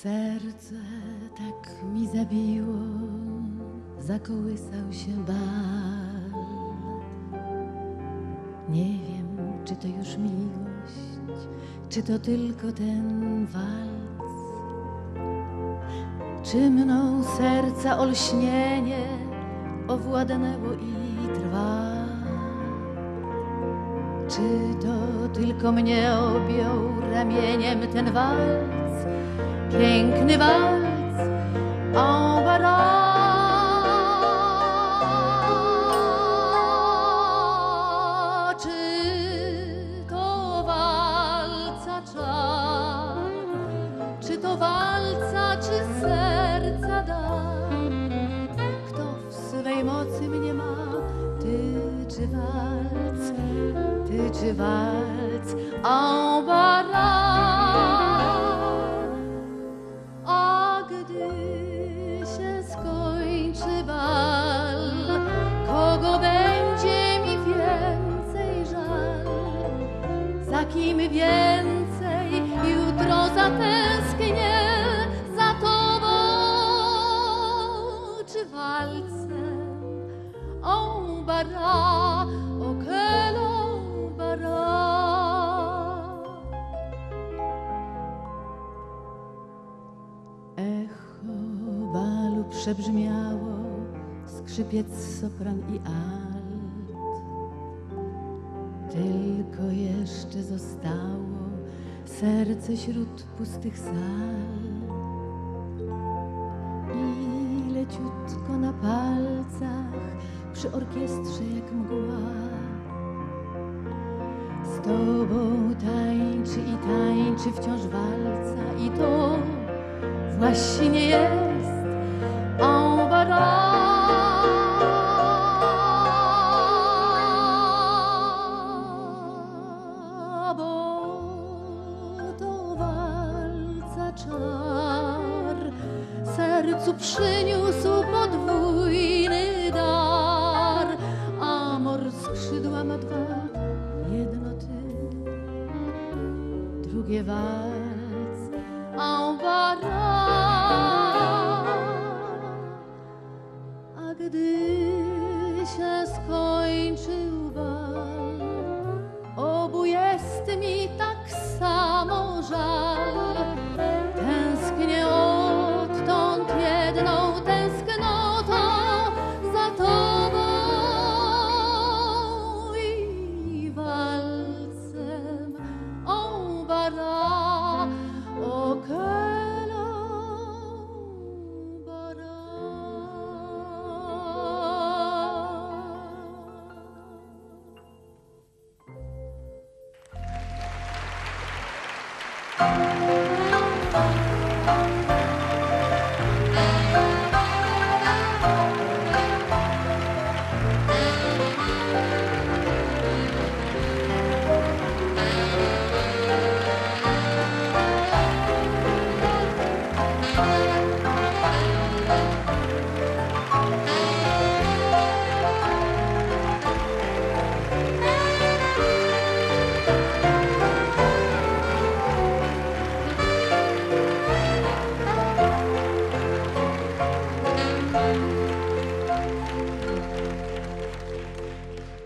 Serce tak mi zabiło, zakołysał się bal. Czy to już miłość, czy to tylko ten walc. Czy mną serca olśnienie owładnęło i trwa? Czy to tylko mnie objął ramieniem ten walc? Piękny walc serca dar? Kto w swej mocy mnie ma? Ty czy walc? Ty czy walc en? A gdy się skończy bal, kogo będzie mi więcej żal? Za kim więcej jutro zatęsknię czy walcem? O bara, o. Echo balu przebrzmiało, skrzypiec, sopran i alt. Tylko jeszcze zostało serce wśród pustych sal. Leciutko na palcach przy orkiestrze jak mgła. Z tobą tańczy i tańczy wciąż walca i to właśnie jest en bo to walca czar sercu przyniósł podwójny dar. Amor skrzydła ma dwa, jedno ty, drugie walc en bara. A gdy się skończył bal, obu jest mi tak samo żal.